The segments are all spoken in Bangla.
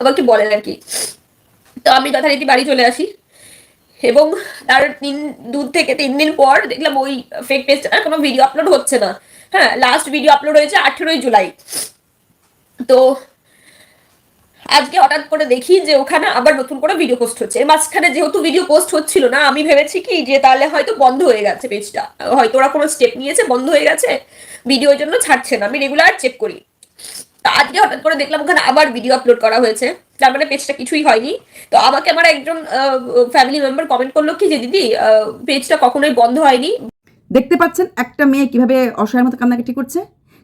আমাকে বলেন আর কি। তো আমি যথারীতি বাড়ি চলে আসি। এবং তার তিন, দু থেকে তিন দিন পর দেখলাম ওই ফেক পেজটার কোনো ভিডিও আপলোড হচ্ছে না। হ্যাঁ লাস্ট ভিডিও আপলোড হয়েছে আঠেরোই জুলাই। তো আজকে হঠাৎ করে দেখি যে ওখানে আবার নতুন করে ভিডিও পোস্ট হচ্ছে। এর মাঝখানে যেহেতু ভিডিও পোস্ট হচ্ছিল না, আমি ভেবেছি কি যে তাহলে হয়তো বন্ধ হয়ে গেছে পেজটা হয়তো ওরা কোনো স্টেপ নিয়েছে, বন্ধ হয়ে গেছে ভিডিওর জন্য ছাড়ছে না। আমি রেগুলার চেক করি। তো আজকে হঠাৎ করে দেখলাম ওখানে আবার ভিডিও আপলোড করা হয়েছে। তার মানে পেজটা কিছুই হয়নি। তো আমাকে আমার একজন ফ্যামিলি মেম্বার কমেন্ট করল কি যে, দিদি পেজটা কখনোই বন্ধ হয়নি। দেখতে পাচ্ছেন একটা মেয়ে কীভাবে অসহায়ের মতো কান্নাকাটি করছে?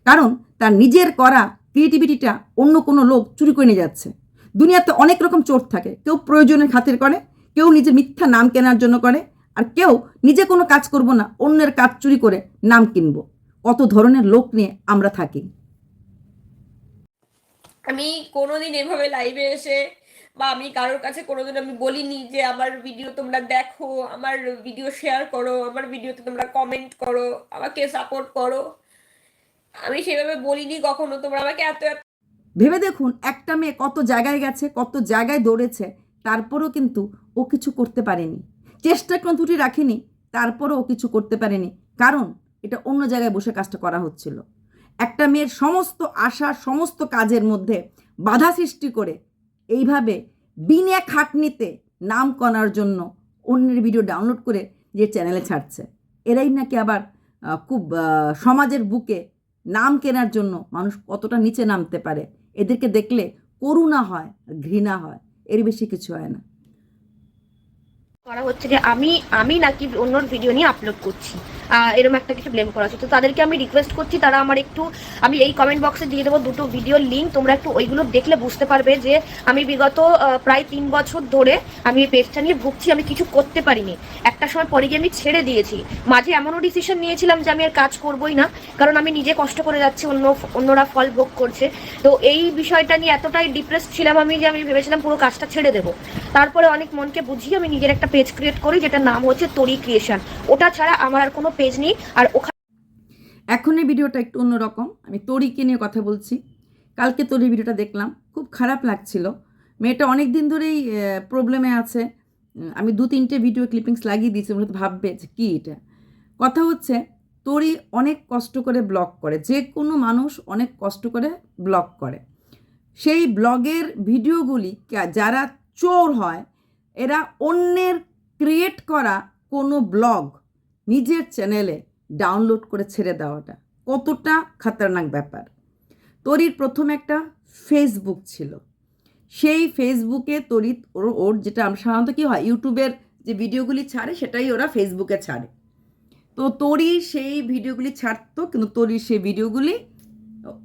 কারণ তার নিজের করা ক্রিয়েটিভিটিটা অন্য কোনো লোক চুরি করে নিয়ে যাচ্ছে। দুনিয়াতে অনেক রকম চোর থাকে। কেউ প্রয়োজনের খাতির করে, কেউ নিজের মিথ্যা নাম কেনার জন্য করে, আর কেউ নিজে কোনো কাজ করব না, অন্যের কাজ চুরি করে নাম কিনবো। কত ধরনের লোক নিয়ে আমরা থাকি। আমি কোনোদিন এভাবে লাইভে এসে বা আমি কারোর কাছে কোনোদিন আমি বলিনি যে আমার ভিডিও তোমরা দেখো, আমার ভিডিও শেয়ার করো, আমার ভিডিওতে তোমরা কমেন্ট করো, আমাকে সাপোর্ট করো। আমি সেভাবে বলিনি কখনো, তোমরা আমাকে এত এত ভেবে দেখুন, একটা মেয়ে কত জায়গায় গেছে, কত জায়গায় দৌড়েছে, তারপরেও কিন্তু ও কিছু করতে পারেনি। চেষ্টা কোনো রাখেনি, তারপরেও ও কিছু করতে পারেনি। কারণ, এটা অন্য জায়গায় বসে কাজটা করা হচ্ছিল। একটা মেয়ের সমস্ত আশা, সমস্ত কাজের মধ্যে বাধা সৃষ্টি করে এইভাবে বিনা খাটনিতে নাম করার জন্য অন্যের ভিডিও ডাউনলোড করে যে চ্যানেলে ছাড়ছে। এরাই নাকি আবার খুব সমাজের বুকে নাম কেনার জন্য মানুষ কতটা নিচে নামতে পারে? এদেরকে দেখলে করুণা হয়, ঘৃণা হয়, এর বেশি কিছু হয় না। করা হচ্ছে যে আমি আমি নাকি অন্যর ভিডিও নিয়ে আপলোড করছি। এরকম একটা কিছু ব্লেম করা হচ্ছে। তো তাদেরকে আমি রিকোয়েস্ট করছি, তারা আমার একটু, আমি এই কমেন্ট বক্সে দিয়ে দেবো দুটো ভিডিওর লিঙ্ক তোমরা একটু ওইগুলো দেখলে বুঝতে পারবে যে আমি বিগত প্রায় তিন বছর ধরে আমি এই পেজটা নিয়ে ভুগছি, আমি কিছু করতে পারিনি। একটা সময় পরে গিয়ে আমি ছেড়ে দিয়েছি। মাঝে এমনও ডিসিশন নিয়েছিলাম যে আমি আর কাজ করবোই না, কারণ আমি নিজে কষ্ট করে যাচ্ছি, অন্য, অন্যরা ফল ভোগ করছে। তো এই বিষয়টা নিয়ে এতটাই ডিপ্রেস ছিলাম আমি যে আমি ভেবেছিলাম পুরো কাজটা ছেড়ে দেবো। তারপরে অনেক মনকে বুঝিয়ে আমি নিজের একটা পেজ ক্রিয়েট করি, যেটার নাম হচ্ছে তরি ক্রিয়েশন ওটা ছাড়া আমার আর কোনো পেজ নেই, আর ওখানে এখন এই ভিডিওটা একটু অন্যরকম। আমি তরিকে নিয়ে কথা বলছি। কালকে তরি ভিডিওটা দেখলাম, খুব খারাপ লাগছিল। মেয়েটা অনেক দিন ধরেই প্রবলেমে আছে। আমি দু তিনটে ভিডিও ক্লিপিংস লাগিয়ে দিয়েছি মূলত ভাববে যে কী এটা। কথা হচ্ছে, তরি অনেক কষ্ট করে ব্লগ করে। যে কোনো মানুষ অনেক কষ্ট করে ব্লগ করে। সেই ব্লগের ভিডিওগুলি যারা চোর হয়। এরা অন্যের ক্রিয়েট করা কোনো ব্লগ নিজের চ্যানেলে ডাউনলোড করে ছেড়ে দেওয়াটা কতটা খাতারনাক ব্যাপার। তরির প্রথম একটা ফেসবুক ছিল। সেই ফেসবুকে তরিত ওর ওর যেটা সাধারণত কী হয় ইউটিউবের যে ভিডিওগুলি ছাড়ে সেটাই ওরা ফেসবুকে ছাড়ে। তো তরি সেই ভিডিওগুলি ছাড়তো, কিন্তু তরির সেই ভিডিওগুলি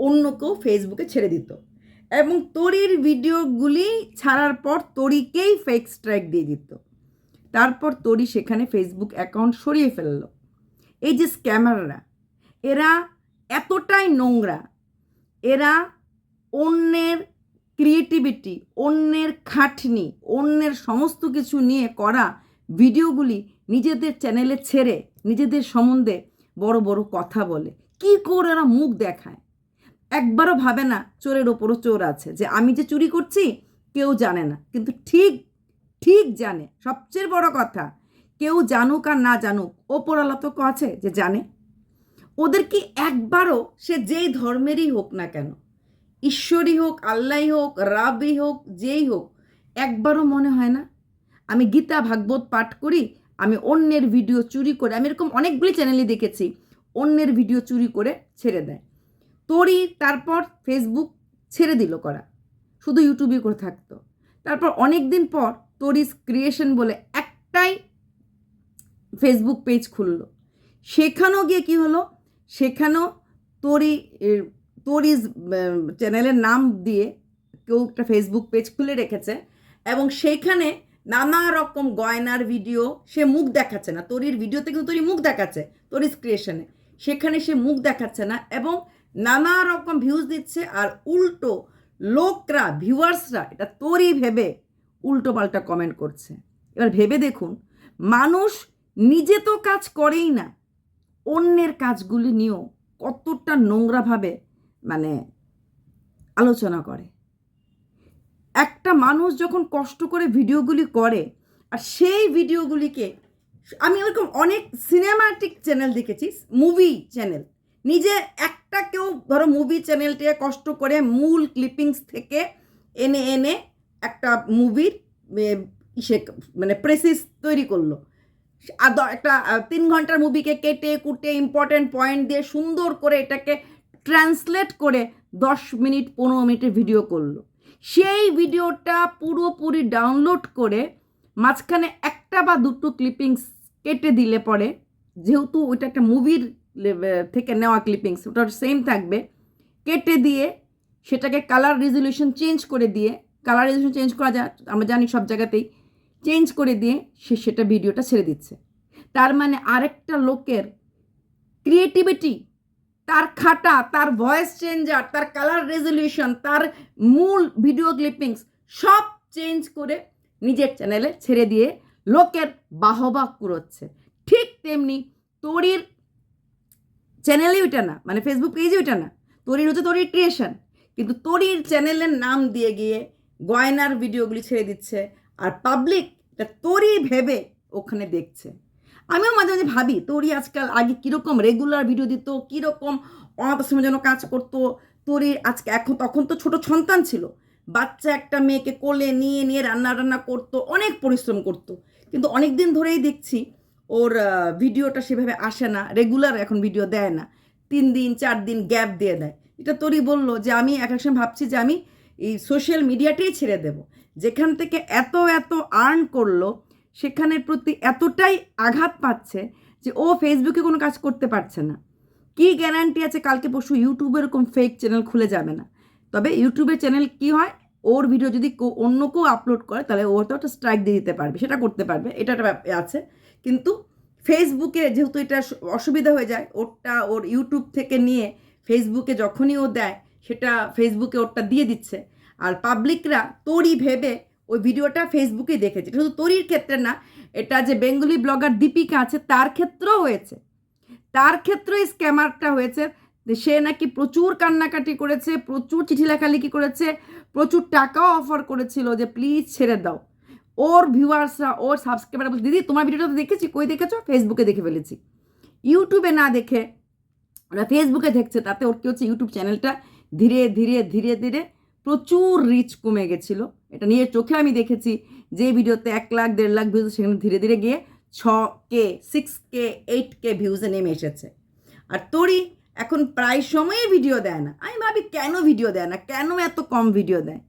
অন্য কেউ ফেসবুকে ছেড়ে দিত। এবং তরির ভিডিওগুলি ছাড়ার পর তরিকেই ফেক স্ট্রাইক দিয়ে দিত। তারপর তরি সেখানে ফেসবুক অ্যাকাউন্ট সরিয়ে ফেলল। এই যে স্ক্যামাররা এরা এতটাই নোংরা, এরা অন্যের ক্রিয়েটিভিটি অন্যের খাটনি, অন্যের সমস্ত কিছু নিয়ে করা ভিডিওগুলি নিজেদের চ্যানেলে ছেড়ে, নিজেদের সম্বন্ধে বড় বড় কথা বলে। কি করে ওরা মুখ দেখায়? একবারও ভাবে না চোরের ওপরও চোর আছে যে আমি যে চুরি করছি, কেউ জানে না। কিন্তু ঠিক ঠিক জানে। সবচেয়ে বড় কথা, কেউ জানুক আর না জানুক, ওপরওয়ালা তো আছে যে জানে। ওদের কি একবারও সে যেই ধর্মেরই হোক না কেন, ঈশ্বরই হোক আল্লাহই হোক, রাবই হোক, যেই হোক, একবারও মনে হয় না? আমি গীতা ভাগবত পাঠ করি, আমি অন্যের ভিডিও চুরি করে, আমি এরকম অনেকগুলি চ্যানেলই দেখেছি, অন্যের ভিডিও চুরি করে ছেড়ে দেয়। তোরই তারপর ফেসবুক ছেড়ে দিল করা। শুধু ইউটিউবে করে থাকতো। তারপর অনেক দিন পর তোরিস ক্রিয়েশন বলে একটাই ফেসবুক পেজ খুললো। সেখানেও গিয়ে কি হলো? সেখানেও এর, তোরিজ চ্যানেলের নাম দিয়ে কেউ একটা ফেসবুক পেজ খুলে রেখেছে এবং সেইখানে নানা রকম গয়নার ভিডিও সে মুখ দেখাচ্ছে না। তোরির ভিডিওতে কিন্তু তোরই মুখ দেখাচ্ছে তোরিস ক্রিয়েশনে সেখানে সে মুখ দেখাচ্ছে না এবং নানা রকম ভিউজ দিচ্ছে আর উল্টো লোকরা, ভিউয়ার্সরা এটা তোরই ভেবে উল্টো পাল্টা কমেন্ট করছে। এবার ভেবে দেখুন, মানুষ নিজে তো কাজ করেই না, অন্যের কাজগুলি নিয়েও কতটা নোংরাভাবে মানে আলোচনা করে। একটা মানুষ যখন কষ্ট করে ভিডিওগুলি করে আর সেই ভিডিওগুলিকে, আমি ওরকম অনেক সিনেমাটিক চ্যানেল দেখেছি মুভি চ্যানেল নিজে একটা কেউ ধরো মুভি চ্যানেলটিকে কষ্ট করে মূল ক্লিপিংস থেকে এনে এনে একটা মুভির ইসে মানে প্রেসিস তৈরি করল। আর একটা তিন ঘণ্টার মুভিকে কেটে কুটে ইম্পর্টেন্ট পয়েন্ট দিয়ে সুন্দর করে এটাকে ট্রান্সলেট করে দশ মিনিট, পনেরো মিনিটের ভিডিও করল। সেই ভিডিওটা পুরোপুরি ডাউনলোড করে মাঝখানে একটা বা দুটো ক্লিপিংস কেটে দিলে পরে, যেহেতু ওইটা একটা মুভির থেকে নেওয়া ক্লিপিংস ওটা সেম থাকবে। কেটে দিয়ে সেটাকে কালার রেজলিউশন চেঞ্জ করে দিয়ে কালার রেজলিউশন চেঞ্জ করা যায় আমরা জানি সব জায়গাতেই চেঞ্জ করে দিয়ে সে সেটা ভিডিওটা ছেড়ে দিচ্ছে। তার মানে আরেকটা লোকের ক্রিয়েটিভিটি তার খাটা, তার ভয়েস চেঞ্জার তার কালার রেজলিউশন তার মূল ভিডিও ক্লিপিংস সব চেঞ্জ করে নিজের চ্যানেলে ছেড়ে দিয়ে লোকের বাহবা কুড়োচ্ছে। ঠিক তেমনি তোরির চ্যানেলে ওইটা না মানে ফেসবুক পেজে ওইটা না। তোরির হচ্ছে তোরির ক্রিয়েশন কিন্তু তোরির চ্যানেলের নাম দিয়ে গিয়ে গয়নার ভিডিওগুলি ছেড়ে দিচ্ছে আর পাবলিক এটা তোরই ভেবে ওখানে দেখছে। আমিও মাঝে মাঝে ভাবি, তোরই আজকাল আগে কীরকম রেগুলার ভিডিও দিত, কীরকম অনাথ জন্য কাজ করতো, তোরই আজকে এখন, তখন তো ছোট সন্তান ছিল। বাচ্চা একটা মেয়েকে কোলে নিয়ে নিয়ে রান্না রান্না করতো, অনেক পরিশ্রম করতো। কিন্তু অনেক দিন ধরেই দেখছি ওর ভিডিওটা সেভাবে আসে না রেগুলার এখন ভিডিও দেয় না। তিন দিন, চার দিন গ্যাপ দিয়ে দেয়। এটা তোরই বলল যে আমি এক এক সময় ভাবছি যে আমি এই সোশ্যাল মিডিয়াটাই ছেড়ে দেব। যেখান থেকে এত এত আর্ন করল, সেখানের প্রতি এতটাই আঘাত পাচ্ছে যে ও ফেসবুকে কোনো কাজ করতে পারছে না। কি গ্যারান্টি আছে কালকে পরশু ইউটিউবে এরকম ফেক চ্যানেল খুলে যাবে না? তবে ইউটিউবের চ্যানেল কি হয়? ওর ভিডিও যদি অন্য কেউ আপলোড করে, তাহলে ওর তো একটা স্ট্রাইক দিয়ে দিতে পারবে, সেটা করতে পারবে। এটা একটা আছে। কিন্তু ফেসবুকে যেহেতু এটা অসুবিধা হয়ে যায়, ওরটা ওর ইউটিউব থেকে নিয়ে ফেসবুকে যখনই ও দেয়, সেটা ফেসবুকে ওরটা দিয়ে দিচ্ছে। আর পাবলিকরা তোরই ভেবে ওই ভিডিওটা ফেসবুকে দেখেছে। শুধু তোরির ক্ষেত্রে না, এটা যে বেঙ্গলি ব্লগার দীপিকা আছে, তার ক্ষেত্রেও হয়েছে। তার ক্ষেত্রেই স্ক্যামারটা হয়েছে সে নাকি প্রচুর কান্নাকাটি করেছে, প্রচুর চিঠি লেখালেখি করেছে, প্রচুর টাকাও অফার করেছিল যে প্লিজ ছেড়ে দাও। ওর ভিউয়ার্সরা, ওর সাবস্ক্রাইবার বলছে, দিদি, তোমার ভিডিওটা তো দেখেছি, কই দেখেছ? ফেসবুকে দেখে ফেলেছি। ইউটিউবে না দেখে, ওরা ফেসবুকে দেখছে, তাতে ওর কী হচ্ছে ইউটিউব চ্যানেলটা ধীরে ধীরে ধীরে ধীরে প্রচুর রিচ কমে গেছিল। এটা নিয়ে চোখে আমি দেখেছি যে ভিডিওতে এক লাখ, দেড় লাখ ভিউজ সেখানে ধীরে ধীরে গিয়ে ছ কে সিক্স কে এইট কে ভিউজে নেমে এসেছে। আর তোরই এখন প্রায় সময়ই ভিডিও দেয় না। আমি ভাবি, কেন ভিডিও দেয় না? কেন এত কম ভিডিও দেয়?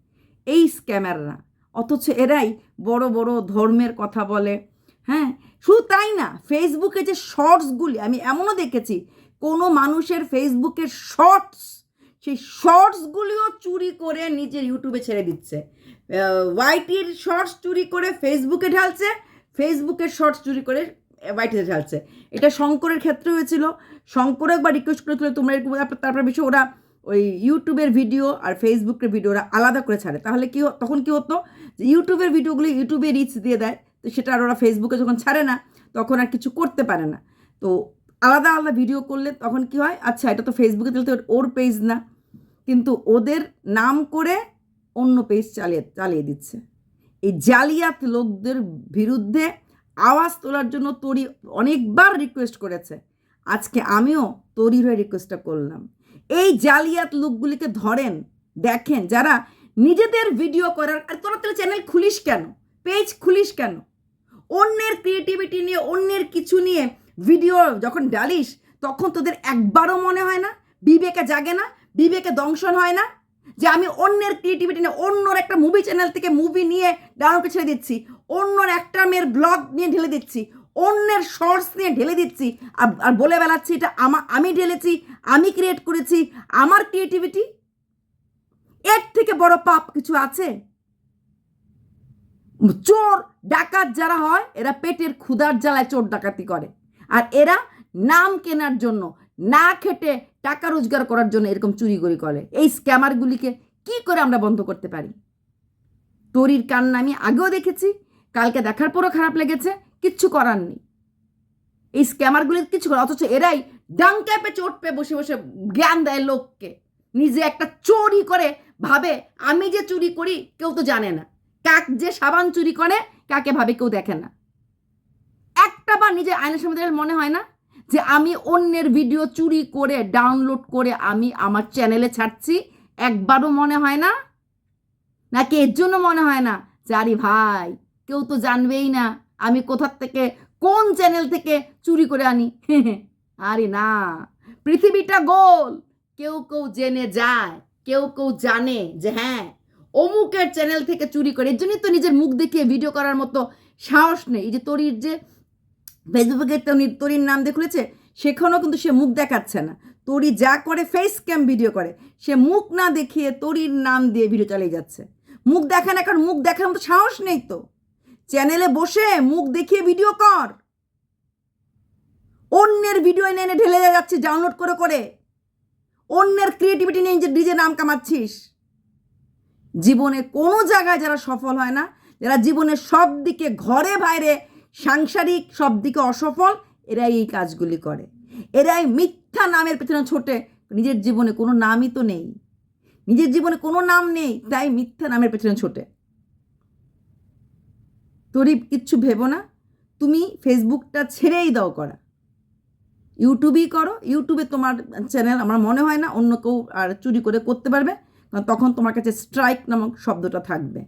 এই স্ক্যামাররা অথচ এরাই বড় বড় ধর্মের কথা বলে। হ্যাঁ শুধু তাই না ফেসবুকে যে শর্টসগুলি আমি এমনও দেখেছি, কোনো মানুষের ফেসবুকের শর্টস সেই শর্টসগুলিও চুরি করে নিজের ইউটিউবে ছেড়ে দিচ্ছে। ওয়াইটির শর্টস চুরি করে ফেসবুকে ঢালছে ফেসবুকের শর্টস চুরি করে ওয়াইটিতে ঢালছে। এটা শঙ্করের ক্ষেত্রে হয়েছিল। শঙ্কর একবার রিকোয়েস্ট করেছিল, তোমরা তারপর- তারপর বিষয় ওরা ওই ইউটিউবের ভিডিও আর ফেসবুকের ভিডিওরা আলাদা করে ছাড়ে। তাহলে কি তখন কি হতো? যে ইউটিউবের ভিডিওগুলো ইউটিউবে রিচ দিয়ে দেয়, তো সেটা আর ওরা ফেসবুকে যখন ছাড়ে না, তখন আর কিছু করতে পারে না। তো আলাদা আলাদা ভিডিও করলে তখন কি হয়? আচ্ছা এটা তো ফেসবুকে দিলে তো ওর পেজ না। কিন্তু ওদের নাম করে অন্য পেজ চালিয়ে চালিয়ে দিচ্ছে। এই জালিয়াত লোকদের বিরুদ্ধে আওয়াজ তোলার জন্য তরি অনেকবার রিকোয়েস্ট করেছে। আজকে আমিও তরির হয়ে রিকোয়েস্টটা করলাম। এই জালিয়াত লোকগুলিকে ধরেন, দেখেন, যারা নিজেদের ভিডিও করার আর তোরা তাহলে চ্যানেল খুলিস কেন? পেজ খুলিস কেন? অন্যের ক্রিয়েটিভিটি নিয়ে, অন্যের কিছু নিয়ে ভিডিও যখন ডালিস তখন তোদের একবারও মনে হয় না, বিবেকে জাগে না, বিবেকে দংশন হয় না যে আমি অন্যের ক্রিয়েটিভিটি নিয়ে, অন্যর একটা মুভি চ্যানেল থেকে মুভি নিয়ে ডাউনকে ছেড়ে দিচ্ছি, অন্যর একটা মেয়ের ব্লগ নিয়ে ঢেলে দিচ্ছি অন্যের শর্টস নিয়ে ঢেলে দিচ্ছি। আর বলে বেড়াচ্ছি এটা আমা, আমি ঢেলেছি, আমি ক্রিয়েট করেছি, আমার ক্রিয়েটিভিটি এর থেকে বড় পাপ কিছু আছে? চোর, ডাকাত যারা হয়, এরা পেটের ক্ষুধার জ্বালায় চোর ডাকাতি করে। আর এরা নাম কেনার জন্য, না খেটে টাকা রোজগার করার জন্য এরকম চুরিগরি করে। এই স্ক্যামারগুলিকে কি করে আমরা বন্ধ করতে পারি? তরির কান্না আমি আগেও দেখেছি, কালকে দেখার পরও খারাপ লেগেছে কিচ্ছু করার নেই। এই স্ক্যামারগুলি কিছু করে অথচ এরাই ডাং চোট পেয়ে বসে বসে জ্ঞান দেয় লোককে। নিজে একটা চোরই করে ভাবে, আমি যে চুরি করি, কেউ তো জানে না। কাক যে সাবান চুরি করে, কাকে ভাবে কেউ দেখে না। একটা বার নিজের আইনের দাঁড়িয়ে মনে হয় না যে আমি অন্যের ভিডিও চুরি করে ডাউনলোড করে আমি আমার চ্যানেলে ছাড়ছি। একবারও মনে হয় না, নাকি এর জন্য মনে হয় না যে, আরে ভাই, কেউ তো জানবেই না। আমি কোথার থেকে, কোন চ্যানেল থেকে চুরি করে আনি? আরে না, পৃথিবীটা গোল। কেউ কেউ জেনে যায়, কেউ কেউ জানে যে হ্যাঁ অমুকের চ্যানেল থেকে চুরি করে, এর জন্যই তো নিজের মুখ দেখিয়ে ভিডিও করার মতো সাহস নেই। এই যে তরির যে ফেসবুকে তনি- তরির নাম দিয়ে খুলেছে, সেখানেও কিন্তু সে মুখ দেখাচ্ছে না। তরি যা করে ফেস ক্যাম ভিডিও করে, সে মুখ না দেখিয়ে তরির নাম দিয়ে ভিডিও চালিয়ে যাচ্ছে। মুখ দেখে না, কারণ মুখ দেখার মতো সাহস নেই তো। চ্যানেলে বসে মুখ দেখিয়ে ভিডিও কর। অন্যের ভিডিও এনে এনে ঢেলে যাচ্ছে ডাউনলোড করে করে। অন্যের ক্রিয়েটিভিটি নিয়ে নিজের নিজে নাম কামাচ্ছিস। জীবনে কোনো জায়গায় যারা সফল হয় না, যারা জীবনের সব দিকে ঘরে বাইরে, সাংসারিক সব দিকে অসফল, এরাই এই কাজগুলি করে। এরাই মিথ্যা নামের পেছনে ছোটে। নিজের জীবনে কোনো নামই তো নেই। নিজের জীবনে কোনো নাম নেই, তাই মিথ্যা নামের পেছনে ছোটে। তোরই কিচ্ছু ভেবো না। তুমি ফেসবুকটা ছেড়েই দাও করা। ইউটিউবই করো। ইউটিউবে তোমার চ্যানেল আমার মনে হয় না অন্য কেউ আর চুরি করে করতে পারবে। কারণ তখন তোমার কাছে স্ট্রাইক নামক শব্দটা থাকবে।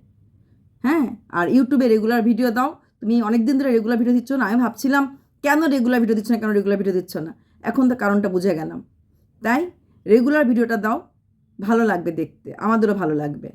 হ্যাঁ? আর ইউটিউবে রেগুলার ভিডিও দাও। তুমি অনেক দিন ধরে রেগুলার ভিডিও দিচ্ছ না। আমি ভাবছিলাম, কেন রেগুলার ভিডিও দিচ্ছ না? কেন রেগুলার ভিডিও দিচ্ছ না? এখন তো কারণটা বুঝে গেলাম। তাই রেগুলার ভিডিওটা দাও। ভালো লাগবে দেখতে। আমাদেরও ভালো লাগবে।